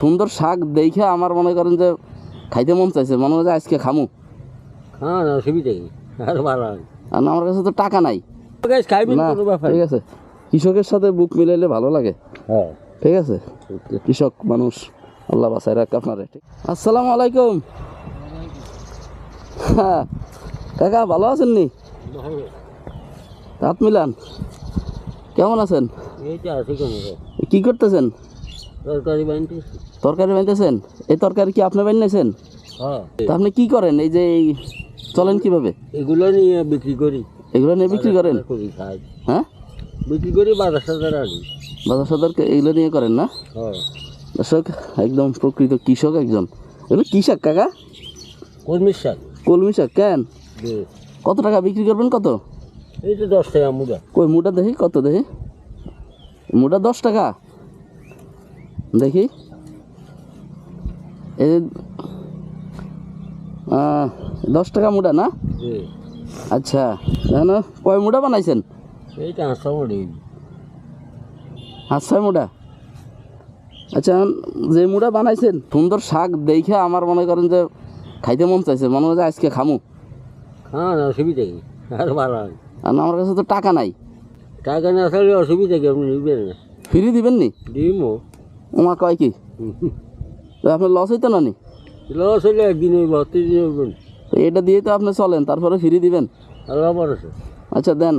সুন্দর শাক দেখে আমার মনে করেন যে খাইতে মন চাইছে মনে হয় আজকে খামু। হ্যাঁ না অসুবিধা কি? আর ভালো আর আমার কাছে তো টাকা নাই। ঠিক আছে। কৃষকের সাথে বুক মিলাইলে ভালো লাগে। হ্যাঁ। ঠিক আছে? কৃষক মানুষ আল্লাহ বাসায় রাখ আপনারে আসসালামু আলাইকুম। হ্যাঁ কাকা ভালো আছেন নি? হাত মিলান। কেমন আছেন? কি করতেছেন? তরকারি বানিয়েছেন এই তরকারি কি আপনি বানিয়েছেন হ্যাঁ। তা আপনি কি করেন? এই যে এই চলেন কীভাবে? এগুলো নিয়ে বিক্রি করি। এগুলো নিয়ে বিক্রি করেন? হ্যাঁ? বিক্রি করি বাজার সাজার আনি। বাজার সদর এগুলো নিয়ে করেন না? হ্যাঁ। দর্শক একদম প্রকৃত কৃষক একজন। এগুলো কী শাক কাকা? কর্মীর শাক। কলমি শাক কেন? কত টাকা বিক্রি করবেন কত? এই তো দশ টাকা মুড়া। কই মুটা দেখি কত দেখি? মুটা দশ টাকা? দেখি। এই দশ টাকা মুটা না? আচ্ছা জানো কয় মুটা বানাইছেন? এইটা হাসা মুড়ি? আচ্ছা যে মুটা বানাইছেন সুন্দর শাক দেখে আমার মনে করেন যে খাইতে মন চাইছে মনে হয় আজকে খামু। হ্যাঁ না অসুবিধা কি? আর ভালো আর আমার কাছে তো টাকা নাই। টাকা না অসুবিধা কি? আপনি না। ফ্রি দিবেন নি? দিমো। ওমা কয় কি? তো আপনার লস হইতো না নি? লস হলে একদিন তো এটা দিয়ে তো আপনি চলেন তারপরে ফ্রি দিবেন। আচ্ছা দেন।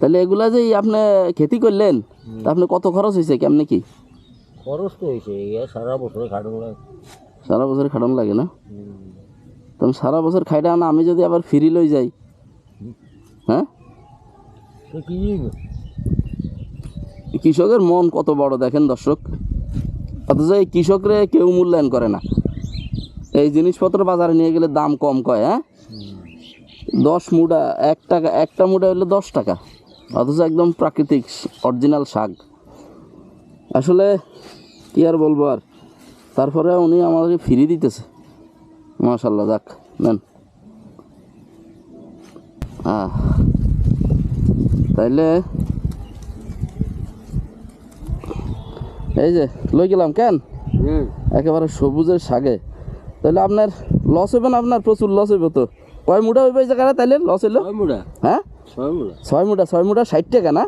তাহলে এগুলা যে আপনি খেতি করলেন তা আপনি কত খরচ হয়েছে কেমনে কি? খরচ তো হয়েছে সারা বছর খাটন লাগে। সারা বছর খাটানো লাগে না? তখন সারা বছর খাইটা না আমি যদি আবার ফ্রি লই যাই হ্যাঁ? কি কৃষকের মন কত বড় দেখেন দর্শক? অথচ এই কৃষকরে কেউ মূল্যায়ন করে না। এই জিনিসপত্র বাজারে নিয়ে গেলে দাম কম কয় হ্যাঁ? দশ মুড়া এক টাকা, একটা মুড়া হলে দশ টাকা। অথচ একদম প্রাকৃতিক অরিজিনাল শাক। আসলে কি আর বলব আর? তারপরে উনি আমাদেরকে ফ্রি দিতেছে। মাশাল্লাহ যাক, নেন। তাইলে এই যে লই গেলাম কেন? একেবারে সবুজের শাকে তাহলে আপনার লস হইবে না আপনার? প্রচুর লস হইবে তো। কয় মুঠা হইবে জায়গাটা তাইলে? লস হইল? হ্যাঁ? ছয় মুড়া ছয় মুঠা ছয় মুঠা ষাট টাকা না?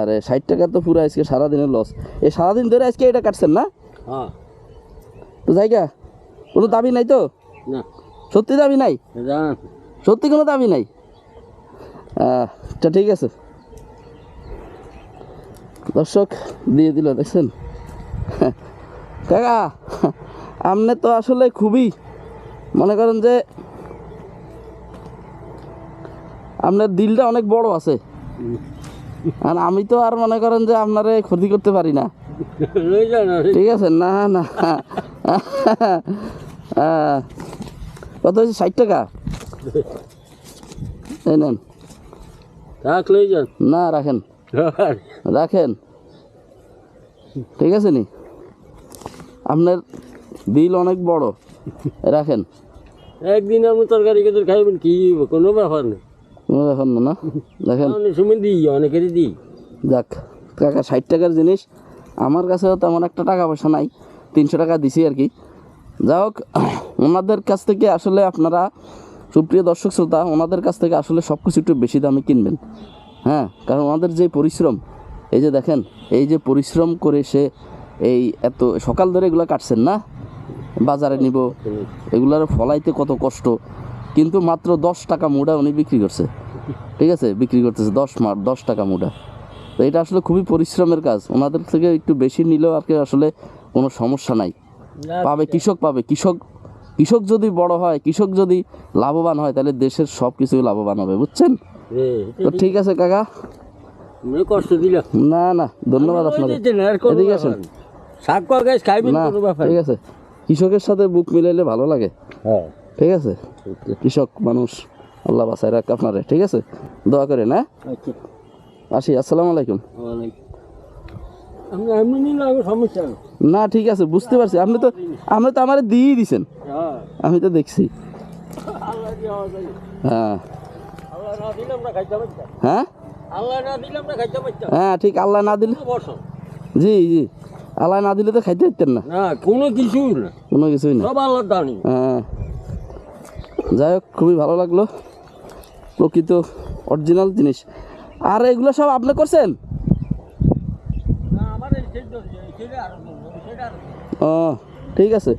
আরে ষাট টাকা তো পুরো আজকে সারাদিনের লস এই সারাদিন ধরে আজকে এটা কাটছেন না? হ্যাঁ। তো জায়গা কোনো দাবি নাই তো? সত্যি দাবি নাই? সত্যি কোনো দাবি নাই? আহ, আচ্ছা ঠিক আছে। দর্শক দিয়ে দিল দেখছেন? কাকা আপনি তো আসলে খুবই মনে করেন যে আপনার দিলটা অনেক বড় আছে। আর আমি তো আর মনে করেন যে আপনারে ক্ষতি করতে পারি না। ঠিক আছে? না না। কত হয়েছে? ষাট টাকা? এই নেন। না রাখেন। রাখেন। ঠিক আছে নি? আপনার বিল অনেক বড়। রাখেন। একদিন আপনি তরকারি কেতর খাইবেন কি কোনো ব্যাপার নেই। কোনো ব্যাপার না না? দেখেন অনেক সময় দিই অনেকেরই দিই। যাক টাকা ষাট টাকার জিনিস। আমার কাছেও তেমন একটা টাকা পয়সা নাই। তিনশো টাকা দিছি আর কি। যা হোক ওনাদের কাছ থেকে আসলে আপনারা সুপ্রিয় দর্শক শ্রোতা ওনাদের কাছ থেকে আসলে সব কিছু একটু বেশি দামে কিনবেন। হ্যাঁ কারণ ওনাদের যে পরিশ্রম এই যে দেখেন এই যে পরিশ্রম করে সে এই এত সকাল ধরে এগুলো কাটছেন না? বাজারে নিব এগুলার ফলাইতে কত কষ্ট। কিন্তু মাত্র দশ টাকা মুড়া উনি বিক্রি করছে। ঠিক আছে? বিক্রি করতেছে দশ মার দশ টাকা মুড়া। তো এটা আসলে খুবই পরিশ্রমের কাজ। ওনাদের থেকে একটু বেশি নিলেও আর কি আসলে কোনো সমস্যা নাই। পাবে কৃষক পাবে। কৃষক কৃষক যদি বড় হয় কৃষক যদি লাভবান হয় তাহলে দেশের সব কিছুই লাভবান হবে। বুঝছেন? তো ঠিক আছে কাকা। কষ্ট না না ধন্যবাদ। শাক গাছ খাইবেন না ঠিক আছে। কৃষকের সাথে বুক মিলাইলে ভালো লাগে। হ্যাঁ। ঠিক আছে? কৃষক মানুষ আল্লাহ বাসায় রাখ আপনারে ঠিক আছে? দোয়া করে না আচ্ছা আসি আসসালামু আলাইকুম। না ঠিক আছে বুঝতে পারছি। আপনি তো আপনি তো আমার দিয়েই দিছেন। হ্যাঁ। আমি তো দেখছি। হ্যাঁ। হ্যাঁ? হ্যাঁ ঠিক আল্লাহ না দিলে জি জি। আলাই না দিলে তো খাইতে পারতেন না। না কোনো কিছুই না। কোনো কিছুই না। সব আল্লাহ দানি হ্যাঁ। যাই হোক খুবই ভালো লাগল। প্রকৃত অরিজিনাল জিনিস। আর এগুলো সব আপনি করছেন? ও ঠিক আছে।